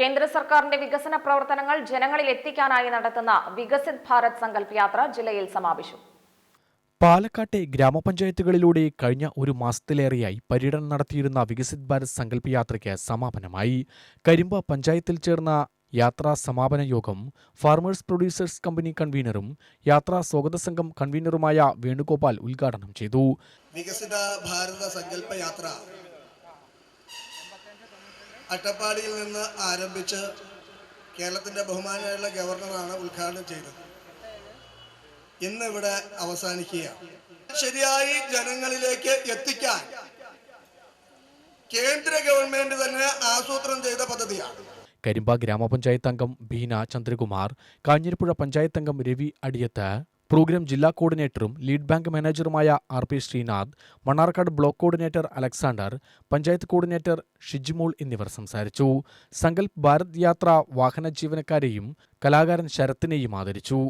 കേന്ദ്ര സർക്കാരിന്റെ വികസന പ്രവർത്തനങ്ങൾ ജനങ്ങളിൽ എത്തിക്കാനായി നടത്തുന്ന വികസിത് ഭാരത് സങ്കല്പ് യാത്ര ജില്ലയിൽ സമാപിച്ചു. പാലക്കാട്ടെ ഗ്രാമപഞ്ചായത്തുകളിലൂടെ കഴിഞ്ഞ ഒരു മാസത്തിലേറെയായി പര്യടനം നടത്തിയിരുന്ന വികസിത് ഭാരത് സങ്കല്പ യാത്രയ്ക്ക് സമാപനമായി. കരിമ്പ പഞ്ചായത്തിൽ ചേർന്ന യാത്രാ സമാപന യോഗം ഫാർമേഴ്സ് പ്രൊഡ്യൂസേഴ്സ് കമ്പനി കൺവീനറും യാത്രാ സ്വാഗത സംഘം കൺവീനറുമായ വേണുഗോപാൽ ഉദ്ഘാടനം ചെയ്തു. വികസിത ഭാരത സങ്കല്പ യാത്ര അട്ടപ്പാടിയിൽ നിന്ന് ആരംഭിച്ച് കേരളത്തിന്റെ ബഹുമാനായുള്ള ഗവർണറാണ് ഉദ്ഘാടനം ചെയ്തത്. ഇന്ന് ഇവിടെ അവസാനിക്കുകയാണ് ശരിയായി ജനങ്ങളിലേക്ക് എത്തിക്കാൻ കേന്ദ്ര ഗവൺമെന്റ് തന്നെ ആസൂത്രണം ചെയ്ത പദ്ധതിയാണ്. കരിമ്പ ഗ്രാമപഞ്ചായത്ത് അംഗം ബീന ചന്ദ്രകുമാർ കാഞ്ഞിരപ്പുഴ പഞ്ചായത്ത് അംഗം രവി അടിയത്ത് പ്രോഗ്രാം ജില്ലാ കോർഡിനേറ്ററും lead bank മാനേജറുമായ R P Sreenath Mannarkkad block coordinator Alexander panchayat coordinator Shijimol എന്നിവർ സംസാരിച്ചു. സങ്കൽപ് ഭാരത് യാത്ര വാഹന ജീവനക്കാരെയും കലാകാരൻ ശരത്തിനെയും ആദരിച്ചു.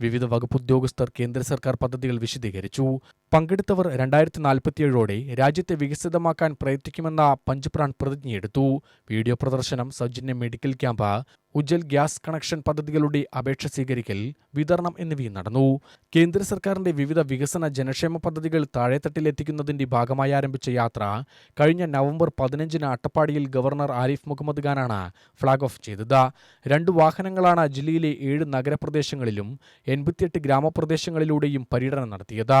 വിവിധ വകുപ്പ് ഉദ്യോഗസ്ഥർ കേന്ദ്ര സർക്കാർ പദ്ധതികൾ വിശദീകരിച്ചു. പങ്കെടുത്തവർ രണ്ടായിരത്തി നാൽപ്പത്തിയേഴോടെ രാജ്യത്തെ വികസിതമാക്കാൻ പ്രയത്നിക്കുമെന്ന പഞ്ചപ്രാൺ പ്രതിജ്ഞയെടുത്തു. വീഡിയോ പ്രദർശനം സൗജന്യ medical camp Ujjwal gas connection പദ്ധതികളുടെ അപേക്ഷ സ്വീകരിക്കൽ വിതരണം എന്നിവയും നടന്നു. കേന്ദ്ര സർക്കാരിന്റെ വിവിധ വികസന ജനക്ഷേമ പദ്ധതികൾ താഴെത്തട്ടിലെത്തിക്കുന്നതിന്റെ ഭാഗമായി ആരംഭിച്ച യാത്ര കഴിഞ്ഞ നവംബർ പതിനഞ്ചിന് അട്ടപ്പാടിയിൽ ഗവർണർ ആരിഫ് മുഹമ്മദ് ഖാനാണ് ഫ്ളാഗ് ഓഫ് ചെയ്തത്. രണ്ട് വാഹനങ്ങളാണ് ജില്ലയിലെ ഏഴ് നഗരപ്രദേശങ്ങളിലും എൺപത്തിയെട്ട് ഗ്രാമപ്രദേശങ്ങളിലൂടെയും പര്യടനം നടത്തിയത്.